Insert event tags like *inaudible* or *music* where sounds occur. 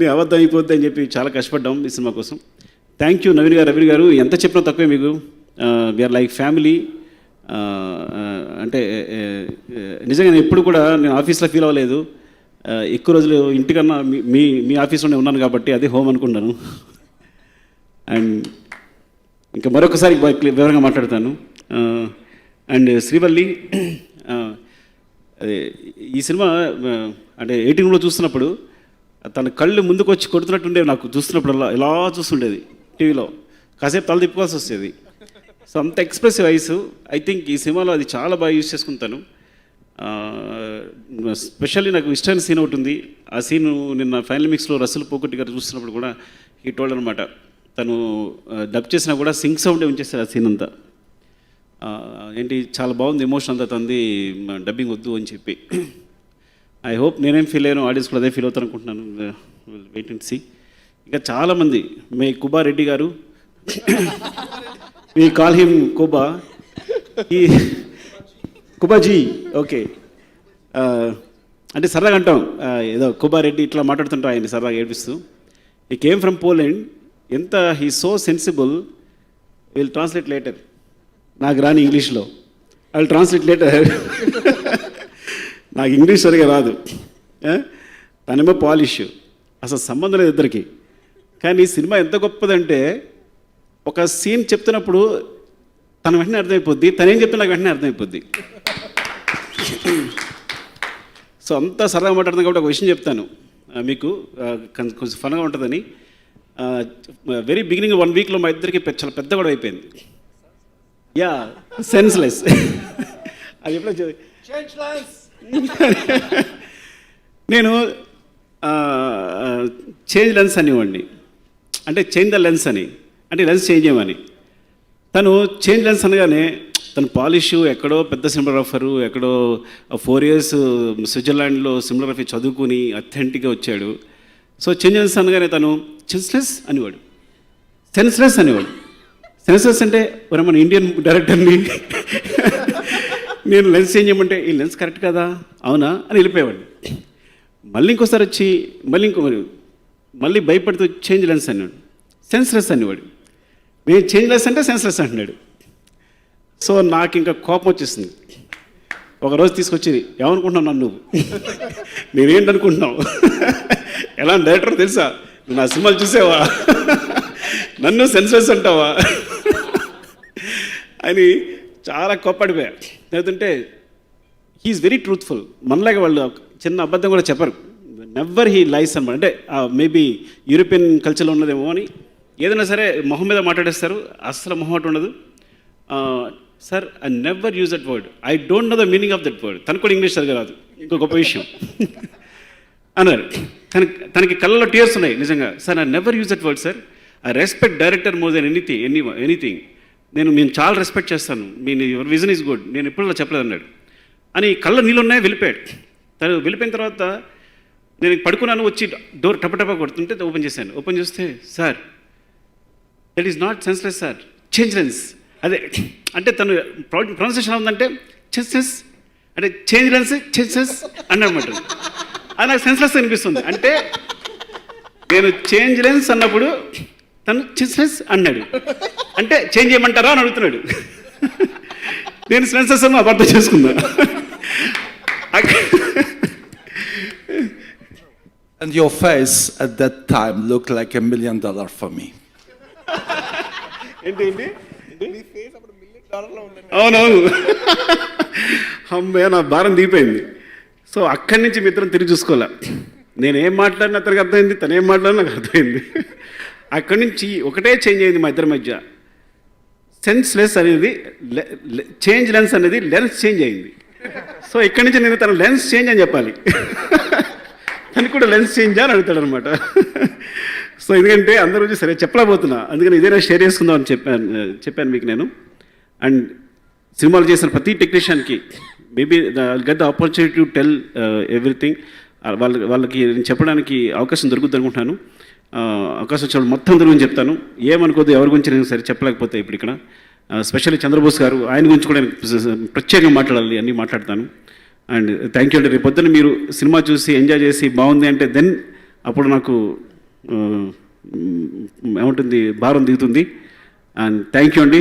ఇది అబద్ధం అయిపోద్ది అని చెప్పి చాలా కష్టపడ్డాం ఈ సినిమా కోసం. థ్యాంక్ యూ నవీన్ గారు రవి గారు. ఎంత చెప్పినా తక్కువే మీకు. వీఆర్ లైక్ ఫ్యామిలీ అంటే uh, uh, నిజంగా నేను ఎప్పుడు కూడా నేను ఆఫీస్లో ఫీల్ అవ్వలేదు. Uh, ఎక్కువ రోజులు ఇంటికన్నా మీ- మీ మీ ఆఫీస్లోనే ఉన్నాను కాబట్టి అదే హోమ్ అనుకున్నాను. *laughs* అండ్ ఇంకా మరొకసారి వివరంగా మాట్లాడతాను. అండ్ శ్రీవల్లి అదే ఈ సినిమా అంటే ఎయిటీన్లో చూస్తున్నప్పుడు తన కళ్ళు ముందుకు వచ్చి కొడుతున్నట్టుండేవి నాకు చూస్తున్నప్పుడల్లా ఇలా చూస్తుండేది టీవీలో. కాసేపు తల తిప్పుకోవాల్సి వచ్చేది సో అంత ఎక్స్ప్రెసివ్ ఐస్ ఐ థింక్ ఈ సినిమాలో అది చాలా బాగా యూజ్ చేసుకుంటాను. స్పెషల్లీ నాకు ఇష్టమైన సీన్ ఒకటి ఉంది. ఆ సీన్ నిన్న ఫైనల్ మిక్స్లో రసల్ పోకొట్టి గారు చూస్తున్నప్పుడు కూడా ఈ టోల్డ్ అనమాట తను డబ్ చేసినా కూడా సింగ్ సౌండే ఉంచేస్తారు ఆ సీన్ అంతా. ఏంటి చాలా బాగుంది ఎమోషన్ అంతా తంది డబ్బింగ్ వద్దు అని చెప్పి. ఐ హోప్ నేనేం ఫీల్ అయ్యాను ఆడియన్స్ కూడా అదే ఫీల్ అవుతాను అనుకుంటున్నాను. వెయిట్ అండ్ సి ఇంకా చాలామంది మే కుబా రెడ్డి గారు మీ కాల్ హిమ్ కుబా. ఈ కుబాజీ ఓకే uh, అంటే సరదాగా అంటాం. Uh, ఏదో ఏదో కుబారెడ్డి ఇట్లా మాట్లాడుతుంటా ఆయన సరదాగా ఏడిపిస్తూ. ఈ కేమ్ ఫ్రమ్ పోలెండ్ ఎంత he so sensible will translate later నాకు రాని ఇంగ్లీష్లో ఐ విల్ ట్రాన్స్లేట్ లేటర్ నాకు ఇంగ్లీష్ సరిగా రాదు. తనేమో పాలిష్. అసలు సంబంధం లేదు ఇద్దరికి. కానీ ఈ సినిమా ఎంత గొప్పదంటే ఒక సీన్ చెప్తున్నప్పుడు తన వెంటనే అర్థమైపోద్ది తనేం చెప్తే నాకు వెంటనే అర్థమైపోద్ది. సో అంతా సరదాగా మాట్లాడుతుంది కాబట్టి ఒక విషయం చెప్తాను. మీకు కొంచెం ఫన్గా ఉంటుందని. వెరీ బిగినింగ్ వన్ వీక్లో మా ఇద్దరికి చాలా పెద్ద గొడవ అయిపోయింది. Yeah senseless. అది ఎప్పుడో చె- *laughs* నేను చేంజ్ లెన్స్ అనేవాడిని. అంటే చేంజ్ ద లెన్స్ అని. అంటే లెన్స్ చేంజ్ చేయమని. తను చేంజ్ లెన్స్ అనగానే తను పాలిష్ ఎక్కడో పెద్ద సినిమాగ్రాఫరు ఎక్కడో ఫోర్ ఇయర్స్ స్విట్జర్లాండ్లో సినిమాగ్రఫీ చదువుకుని అథెంటిక్గా వచ్చాడు. సో చేంజ్ లెన్స్ అనగానే తను సెన్స్లెస్ అనేవాడు. సెన్స్లెస్ అనేవాడు. సెన్స్లెస్ అంటే మరి మన ఇండియన్ డైరెక్టర్ని నేను లెన్స్ ఏం చేయమంటే ఈ లెన్స్ కరెక్ట్ కదా? అవునా? అని వెళ్ళిపోయేవాడిని. మళ్ళీ ఇంకోసారి వచ్చి మళ్ళీ ఇంకో మళ్ళీ భయపడుతూ చేంజ్ లెన్స్ అన్నాడు. సెన్స్లెస్ అనేవాడు. నేను చేంజ్ లెస్ అంటే సెన్స్లెస్ అంటున్నాడు. సో నాకు ఇంకా కోపం వచ్చేసింది. ఒకరోజు తీసుకొచ్చి ఏమనుకుంటున్నావు నన్ను నువ్వు? *laughs* నేనేంటనుకుంటున్నావు *laughs* ఎలా డైరెక్టర్ తెలుసా? నా సినిమాలు చూసావా? *laughs* నన్ను సెన్స్లెస్ అంటావా? అని చాలా కోప్పడిపోయా. లేదంటే హీఈస్ వెరీ ట్రూత్ఫుల్ మనలాగా వాళ్ళు చిన్న అబద్ధం కూడా చెప్పరు. నెవర్ హీ లైస్ అనమాట. అంటే మేబీ యూరోపియన్ కల్చర్లో ఉన్నదేమో అని. ఏదైనా సరే మొహం మీద మాట్లాడేస్తారు. అస్సలు మొహమాట ఉండదు. Sir I never use that word I don't know the meaning of that word తనకు కూడా ఇంగ్లీష్ సరిగా రాదు. ఇంకో గొప్ప విషయం. అన్నారు. తన తనకి కళ్ళలో టీయర్స్ ఉన్నాయి. నిజంగా sir I never use that word sir I respect director more than anything any anything నేను నేను చాలా రెస్పెక్ట్ చేస్తాను. మీ యువర్ విజన్ ఈజ్ గుడ్ నేను ఎప్పుడు చెప్పలేదు అన్నాడు. అని కళ్ళ నీళ్ళు ఉన్నాయి? వెళ్ళిపోయాడు. తను వెళ్ళిపోయిన తర్వాత నేను పడుకున్నాను వచ్చి డోర్ టపటప కొడుతుంటే ఓపెన్ చేశాను. ఓపెన్ చేస్తే sir that is not senseless sir. Change lens అదే అంటే తను ప్రొనౌన్సేషన్ ఉందంటే చెస్సెస్ అంటే చేంజ్ లెన్స్ చెన్సెస్ అన్నమాట. అది నాకు సెన్స్లెస్ అనిపిస్తుంది. అంటే నేను చేంజ్ లెన్స్ అన్నప్పుడు తను చెన్సెస్ అన్నాడు. అంటే చేంజ్ చేయమంటారా అని అడుగుతున్నాడు. నేను సెన్సెస్ అని అబద్ధం చేసుకున్నా. And your face at that time looked like a million dollar for me. ఏంటి ఏంటి? అవునవును. అమ్మే నా భారం దిగిపోయింది. సో అక్కడి నుంచి మిత్రం తిరిగి చూసుకోలే నేనేం మాట్లాడిన అతనికి అర్థమైంది తను ఏం మాట్లాడినా నాకు అర్థమైంది. అక్కడి నుంచి ఒకటే చేంజ్ అయింది మా ఇద్దరి మధ్య. సెన్స్ లెస్ అనేది చేంజ్ లెన్స్ అనేది లెన్స్ చేంజ్ అయింది. సో ఇక్కడి నుంచి నేను తన లెన్స్ చేంజ్ అని చెప్పాలి. తనకు కూడా లెన్స్ చేంజ్ అని అడుగుతాడు అనమాట సో ఎందుకంటే అందరూ వచ్చి సరే చెప్పలేకపోతున్నా. అందుకని ఇదేనా షేర్ చేసుకుందాం అని చెప్పాను చెప్పాను మీకు నేను. అండ్ సినిమాలు చేసిన ప్రతి టెక్నీషియన్కి maybe get the opportunity to tell everything వాళ్ళ వాళ్ళకి నేను చెప్పడానికి అవకాశం దొరుకుద్ది అనుకుంటున్నాను. అవకాశం వచ్చినప్పుడు మొత్తం గురించి చెప్తాను. ఏమనుకోదు ఎవరి గురించి నేను సరే చెప్పలేకపోతే ఇప్పుడు ఇక్కడ. స్పెషల్లీ చంద్రబోస్ గారు ఆయన గురించి కూడా నేను ప్రత్యేకంగా మాట్లాడాలి అన్నీ మాట్లాడతాను. అండ్ థ్యాంక్ యూ అండి. రేపు పొద్దున్న మీరు సినిమా చూసి ఎంజాయ్ చేసి బాగుంది అంటే దెన్ అప్పుడు నాకు ఏముంటుంది భారం దిగుతుంది. అండ్ థ్యాంక్ యూ అండి.